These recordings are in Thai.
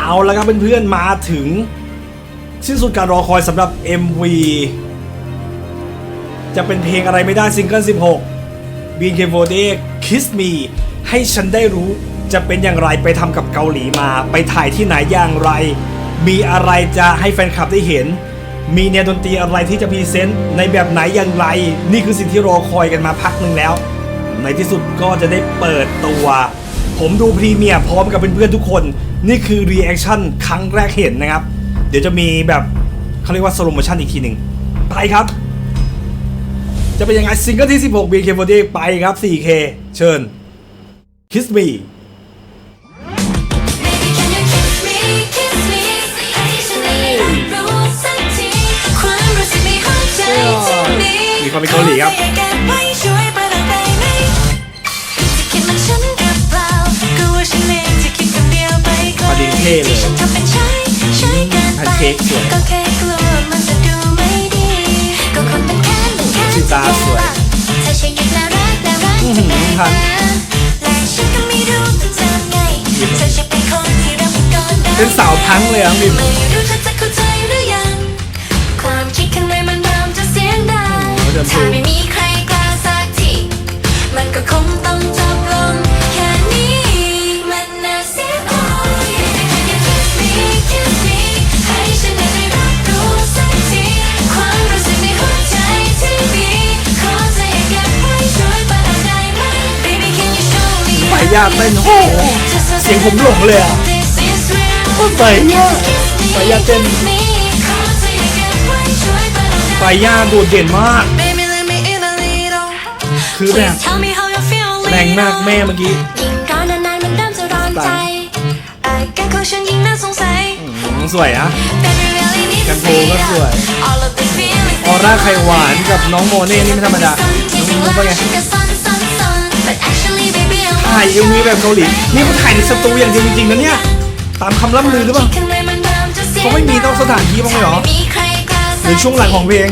เอาแล้วครับเพื่อนๆมาถึงสิ้นสุดการรอคอยสำหรับ MV จะเป็นเพลงอะไรไม่ได้ซิงเกิล 16 b k 4 d Kiss Me ให้ฉันได้รู้จะเป็นอย่างไรไปทำกับเกาหลีมา ไปถ่ายที่ไหนอย่างไร มีอะไรจะให้แฟนคลับได้เห็น มีแนวดนตรีอะไรที่จะพรีเซนต์ในแบบไหนอย่างไร นี่คือสิ่งที่รอคอยกันมาพักหนึ่งแล้ว ในที่สุดก็จะได้เปิดตัว ผมดูพรีเมียร์พร้อมกับเพื่อนๆทุกคน นี่คือรีแอคชั่นครั้งแรกเห็นนะครับ เดี๋ยวจะมีแบบเขาเรียกว่าสโลโมชั่นอีกทีหนึ่งไปครับ จะเป็นยังไงซิงเกิลที่ 16 BK48 ไปครับ 4K เชิญ Kiss Me อหือทันและฉันก็ไม่รู้จะทำไงเธอจะเป็นคนที่รับก่อนได้เป็นสาวพังเลยอะมิมไม่รู้เธอจะเข้าใจหรือยังความคิดข้างในมันเริ่มจะเสียงดังโอ้เดินดูถ้าไม่มีใครกล้าสักทีมันก็คง ยากเต้นโอ้โหเสียงผมหลงเลยอะ This is real ไปยากไปยากเต้นไปยากโดดเด่นมาก Baby, let me in a little. คือแบบ Please tell me how you feel แรงมากแม่เมื่อกี้ยิ่งก่อนนานๆมันเริ่มจะร้อนใจอาการของฉันยิ่งน่าสงสัยอืมสวยอะ Baby, really need กั to นโพ speed ก็สวย up. All of these feelings ออร่าไข่หวานกับน้องโมเน่นี่ไม่ธรรมดาน้องมุกเป็นไง ถ่ายเอ็มวีแบบเกาหลี นี่เขาถ่ายในสตูอย่างเดียวจริงๆนะเนี่ย ตามคำล่ำลือหรือเปล่าเขาไม่มีต้องสถานที่บ้างเลยเหรอใครกล้าสักหรือช่วงหลังของเพลง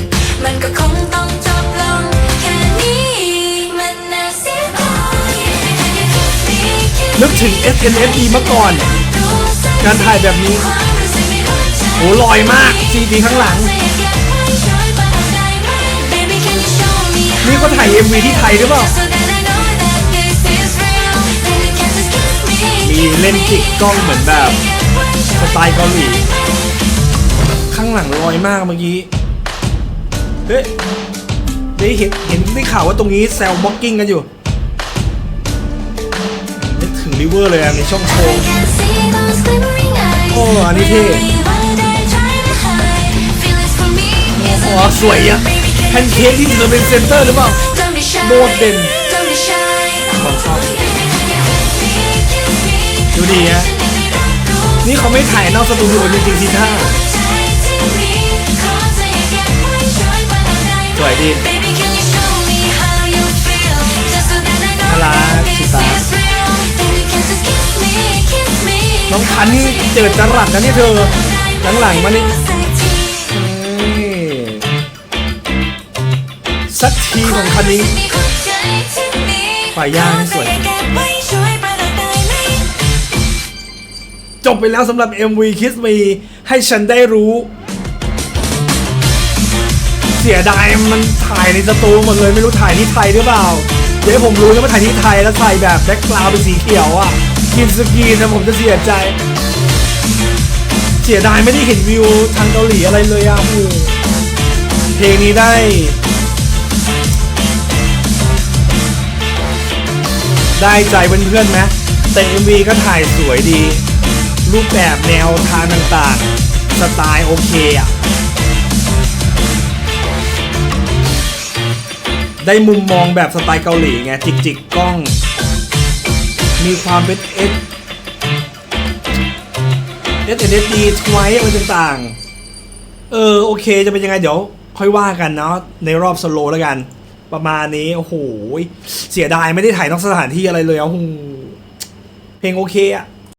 นึกถึง SNSD เมื่อก่อน การถ่ายแบบนี้โหลอยมาก CG ข้างหลัง นี่เขาถ่าย MV ที่ไทยหรือเปล่า เล่นจิกกล้องเหมือนแบบสไตล์เกาหลีข้างหลังลอยมากเมื่อกี้เฮ้ยได้เห็นเห็นได้ข่าวว่าตรงนี้แซลบ็อกกิ้งกันอยู่นึกถึงริเวอร์เลยอะในช่องโชว์โอ้อันนี้เท่โอ้สวยอะแพนเค้กที่เธอเป็นเซนเตอร์หรือเปล่าโดดเด่น ดูดีฮะนี่เขาไม่ถ่ายนอกสตูดิโอจริงๆทีท่าสวยดีน่ารักชิตาน้องพันธุ์นี่เจิดจรัสนะเนี่ยเธอหลังๆมานี่นี่สักทีของคันนี้ฝ่ายย่างนี่สวย จบไปแล้วสำหรับ MV Kiss Me ให้ฉันได้รู้ เสียดายมันถ่ายในสตูหมดเลยไม่รู้ถ่ายที่ไทยหรือเปล่า เดี๋ยวผมรู้นะว่าถ่ายที่ไทยแล้วถ่ายแบบแบ็คกราวด์เป็นสีเขียวอะกินสกรีนนะผมจะเสียใจ เสียดายไม่ได้เห็นวิวทางเกาหลีอะไรเลยอะโอ้เพลงนี้ได้ได้ใจเพื่อนๆไหมแต่ MV ก็ถ่ายสวยดี รูปแบบแนวทางต่างๆ สไตล์โอเคอะ ได้มุมมองแบบสไตล์เกาหลีไง จิกจิกๆกล้อง มีความเป็นเอสเอสเอสดีทไวอะไรต่างๆ เออ โอเคจะเป็นยังไงเดี๋ยวค่อยว่ากันเนาะในรอบสโลแล้วกัน ประมาณนี้ โอ้โห เสียดายไม่ได้ถ่ายนอกสถานที่อะไรเลยอะโอ้โหเพลงโอเคอะ